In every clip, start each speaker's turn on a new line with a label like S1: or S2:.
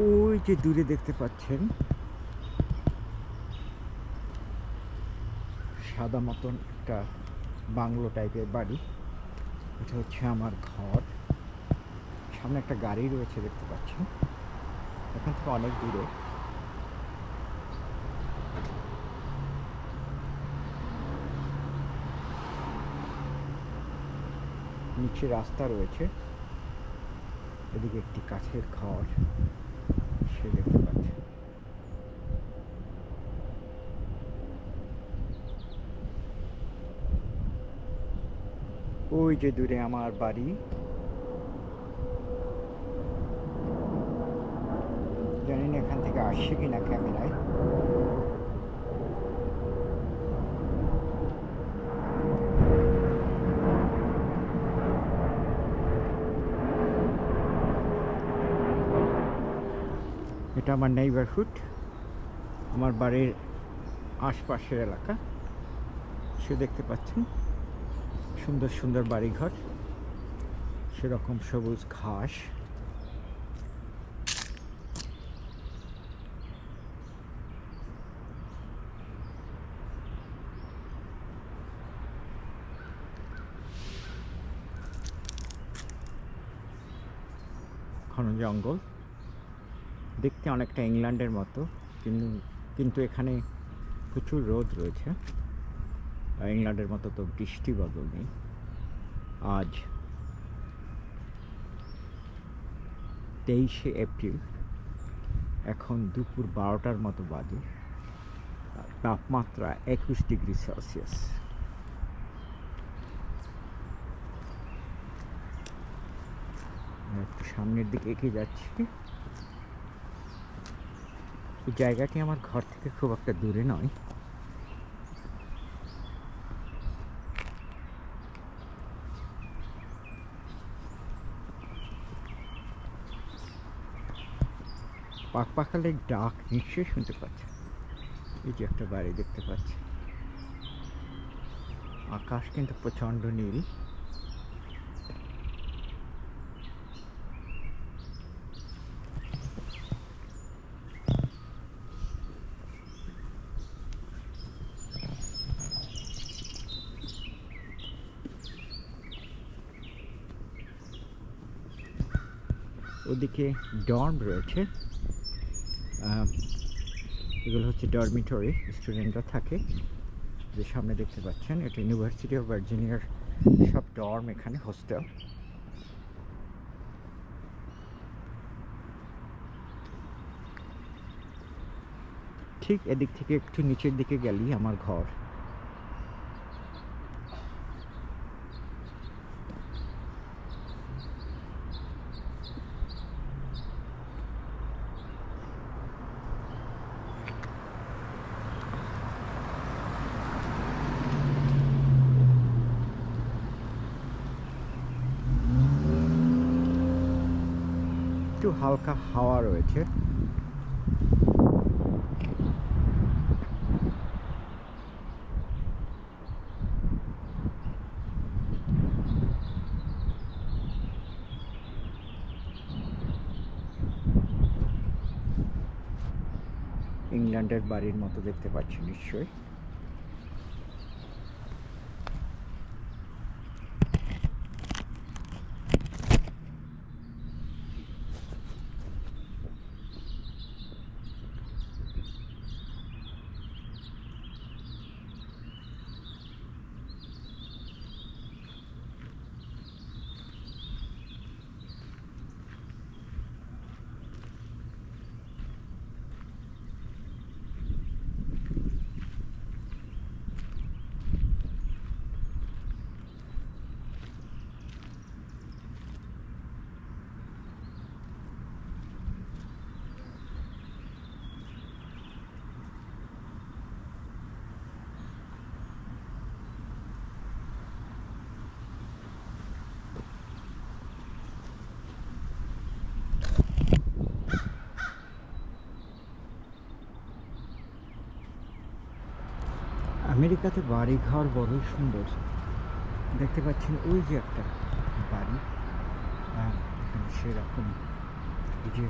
S1: ওই যে দূরে দেখতে পাচ্ছেন, সাদা মতন একটা বাংলো টাইপের বাড়ি। এটা হচ্ছে আমার ঘর। সামনে একটা গাড়ি রয়েছে দেখতে পাচ্ছেন। এখান থেকে অনেক দূরে। নিচে রাস্তা রয়েছে। এদিকে একটি কাঠের ঘর সে দেখতে পাচ্ছে ওই যে দূরে আমার বাড়ি। জানি না এখান থেকে আসছে কিনা ক্যামেরায়। এটা আমার নেইবারহুড আমার বাড়ির আশপাশের এলাকা। সে দেখতে পাচ্ছেন। সুন্দর সুন্দর বাড়িঘর, সেরকম সবুজ ঘাস। ঘন জঙ্গল। দেখতে অনেকটা ইংল্যান্ডের মতো, কিন্তু কিন্তু এখানে প্রচুর রোদ রয়েছে। ইংল্যান্ডের মতো তো বৃষ্টি বদল নেই আজ তেইশে এপ্রিল, এখন দুপুর বারোটার মতো বাজে। তাপমাত্রা একুশ ডিগ্রি সেলসিয়াস। একটু সামনের দিকে এগিয়ে যাচ্ছি। এই জায়গাটি আমার ঘর থেকে খুব একটা দূরে নয়। পাকপাখালের ডাক নিশ্চয়ই শুনতে পাচ্ছে। এই যে একটা বাড়ি দেখতে পাচ্ছি। আকাশ কিন্তু প্রচণ্ড নীল। ওদিকে ডর্ম রয়েছে। এগুলো হচ্ছে ডরমিটরি স্টুডেন্টরা থাকে। যে সামনে দেখতে পাচ্ছেন, এটা ইউনিভার্সিটি অফ ভার্জিনিয়ার সব ডর্ম এখানে হোস্টেল ঠিক এদিক থেকে একটু নিচের দিকে গেলেই আমার ঘর। একটু হালকা হাওয়া রয়েছে। ইংল্যান্ডের বাড়ির মতো দেখতে পাচ্ছি নিশ্চয়ই। আমেরিকাতে বাড়ি ঘর বড়ই সুন্দর। দেখতে পাচ্ছেন ওই যে একটা বাড়ি এখানে সেরকম এই যে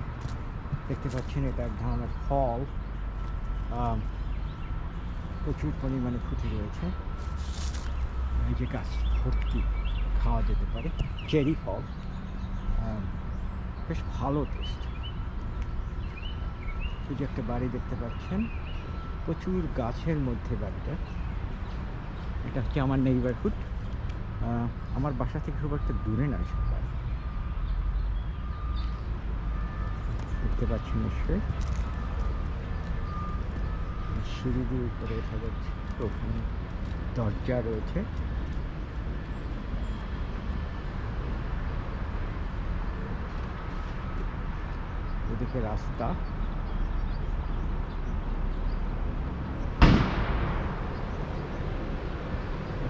S1: দেখতে পাচ্ছেন এটা এক ধরনের ফল প্রচুর পরিমাণে ফুটে রয়েছে। এই যে গাছ ভর্তি খাওয়া যেতে পারে, চেরি ফল বেশ ভালো টেস্ট। এই যে একটা বাড়ি দেখতে পাচ্ছেন। প্রচুর গাছের মধ্যে বাড়িটা। এটা হচ্ছে আমার নেইবারহুড আমার বাসা থেকে খুব একটা দূরে নয় সব বাড়ি দেখতে পাচ্ছি নিশ্চয়ই। সিঁড়ি দিয়ে উপরে ওঠা যাচ্ছে ওখানে দরজা রয়েছে। ওদিকে রাস্তা।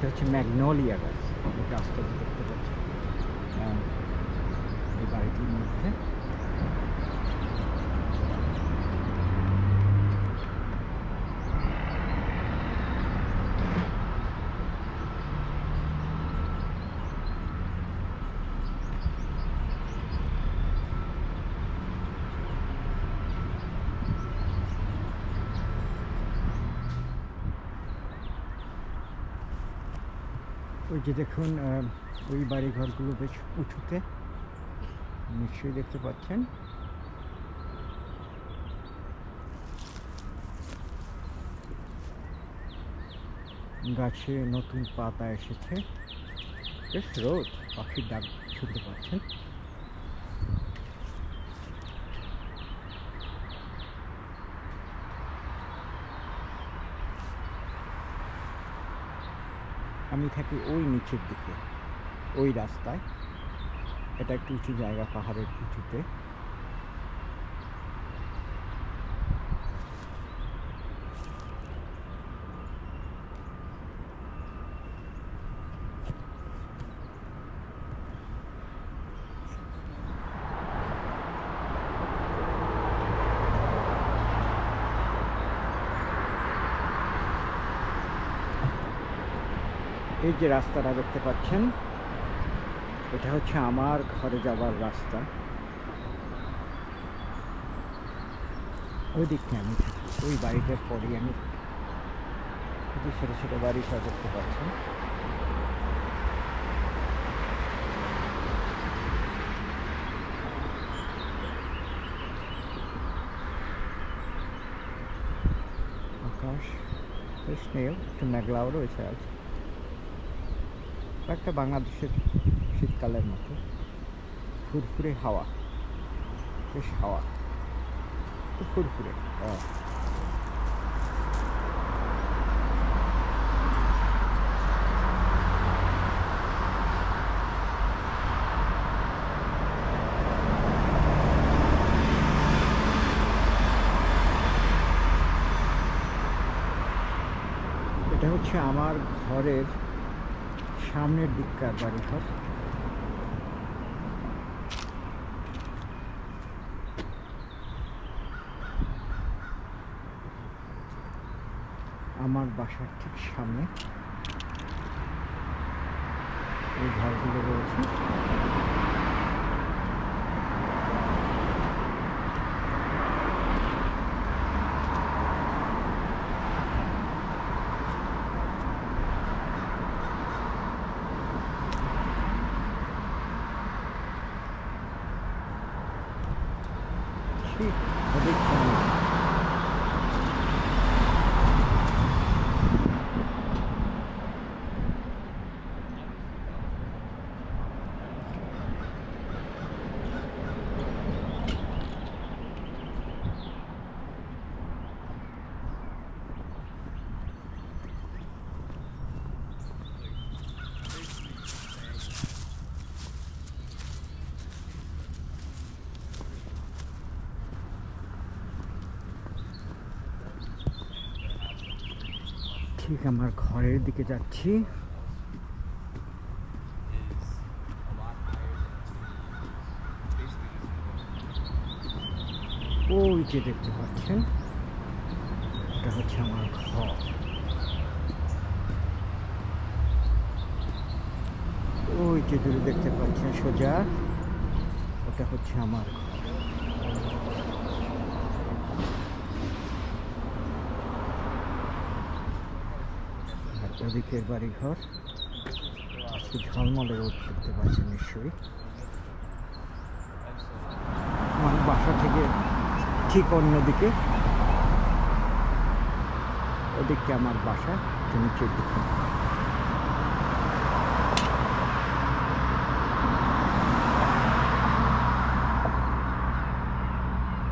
S1: এটা হচ্ছে ম্যাগনোলিয়া গাছ এই গাছটাকে দেখতে পাচ্ছি আহ, এই বাড়িটির মধ্যে যে দেখুন ওই বাড়ি ঘরগুলো বেশ উঁচুতে নিশ্চয়ই দেখতে পাচ্ছেন। গাছে নতুন পাতা এসেছে। বেশ রোদ, পাখির ডাক শুনতে পাচ্ছেন। থাকি ওই নিচের দিকে ওই রাস্তায়। এটা একটু উঁচু জায়গা পাহাড়ের উঁচুতে। এই যে রাস্তাটা দেখতে পাচ্ছেন, এটা হচ্ছে আমার ঘরে যাওয়ার রাস্তা। ওই দিকটা আমি থাকি, ওই বাড়িটার পরেই আমি যে ছোটো ছোটো বাড়ি সব দেখতে পাচ্ছেন। আকাশ, বেশ নেই একটু মেঘলাও রয়েছে আজ। একটা বাংলাদেশের শীতকালের মতো ফুরফুরে হাওয়া, বেশ হাওয়া তো ফুরফুরে হ্যাঁ। এটা হচ্ছে আমার ঘরের সামনের দিককার বাড়ি ঘর। আমার বাসার ঠিক সামনে এই ঘরগুলো রয়েছে। ঠিক ওদের সামনে ঠিক আমার ঘরের দিকে যাচ্ছি। ওই যে দেখতে পাচ্ছেন, এটা হচ্ছে আমার ঘর। ওই যে দূরে দেখতে পাচ্ছেন সোজা, ওটা হচ্ছে আমার ঘর। এদিকের বাড়ি ঘর আজকে ঝলমলে রোদ দেখতে পাচ্ছেন নিশ্চয়ই। আমার বাসা থেকে ঠিক অন্যদিকে। ওদিকে আমার বাসা, তুমি দিকে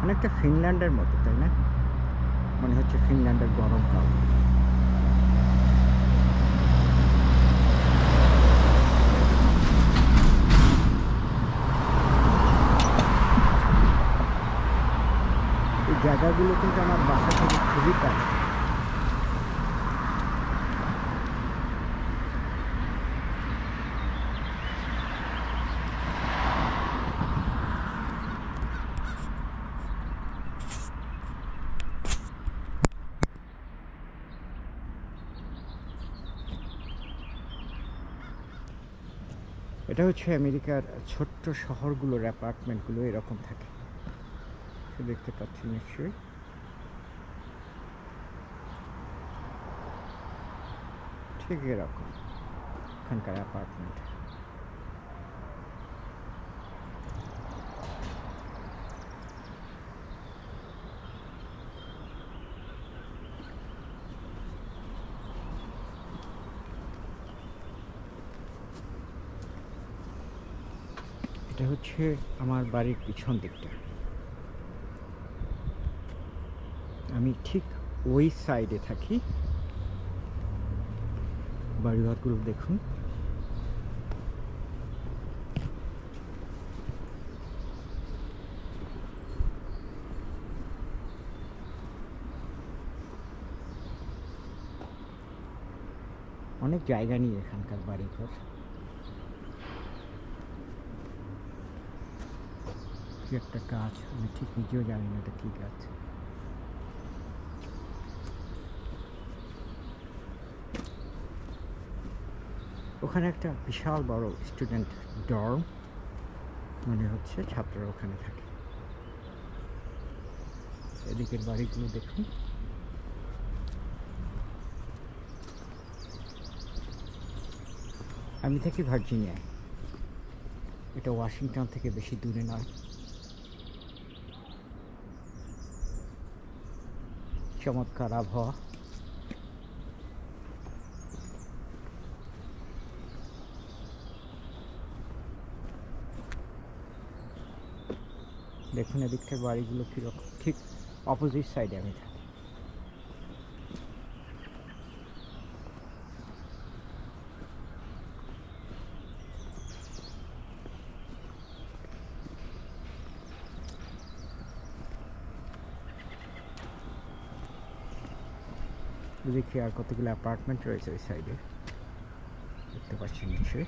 S1: অনেকটা ফিনল্যান্ডের মতো, তাই না? মনে হচ্ছে ফিনল্যান্ডের গরমকাল জায়গাগুলো কিন্তু আমার বাসা থেকে খুবই কাছে। এটা হচ্ছে আমেরিকার ছোট্ট শহরগুলোর অ্যাপার্টমেন্টগুলো, এরকম থাকে। দেখতে পাচ্ছি নিশ্চয়ই। ঠিক এরকম এখানকার অ্যাপার্টমেন্ট এটা হচ্ছে আমার বাড়ির পিছন দিকটা আমি ঠিক ওই সাইডে থাকি। বাড়িঘরগুলো দেখুন। অনেক জায়গা নিয়ে এখানকার বাড়িঘর। কি একটা গাছ, আমি ঠিক নিজেও জানি না এটা কি গাছ। ওখানে একটা বিশাল বড় স্টুডেন্ট ডর্ম মনে হচ্ছে ছাত্ররা ওখানে থাকে। এদিকের বাড়িগুলো দেখুন। আমি থাকি ভার্জিনিয়ায়। এটা ওয়াশিংটন থেকে বেশি দূরে নয়। চমৎকার আবহাওয়া। দেখুন এদিককার বাড়িগুলো কীরকম। ঠিক অপোজিট সাইডে আমি থাকি। দেখি আর কতগুলো অ্যাপার্টমেন্ট রয়েছে ওই সাইডে দেখতে পাচ্ছি নিশ্চয়ই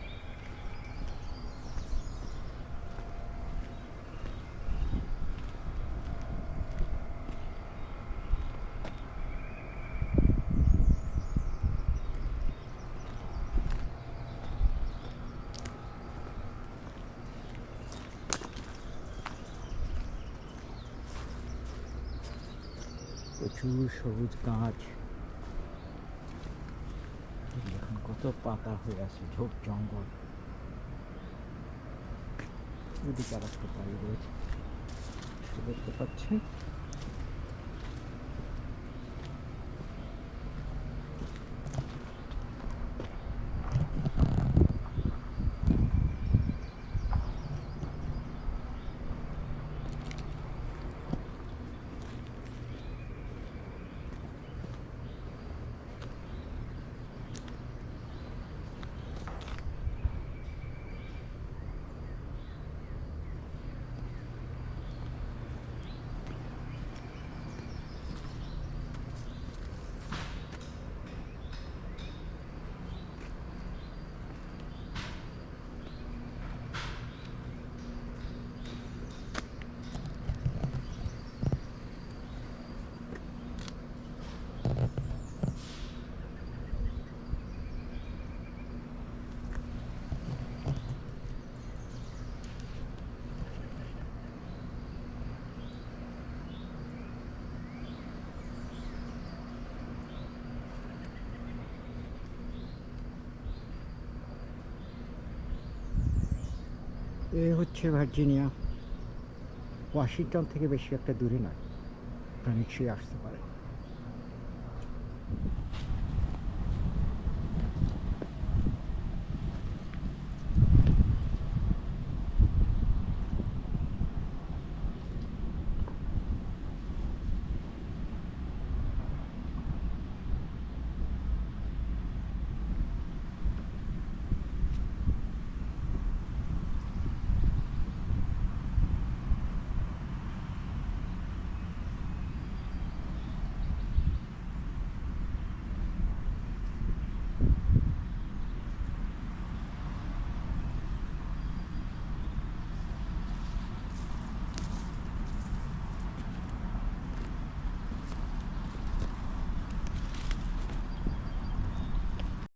S1: প্রচুর সবুজ গাছ। কত পাতা হয়ে আছে, ঝোপ জঙ্গল। ওদিকে আর একটা বাড়ি রয়েছে। দেখতে পাচ্ছেন। এ হচ্ছে ভার্জিনিয়া। ওয়াশিংটন থেকে বেশি একটা দূরে নয়। আপনারা নিশ্চয়ই আসতে পারেন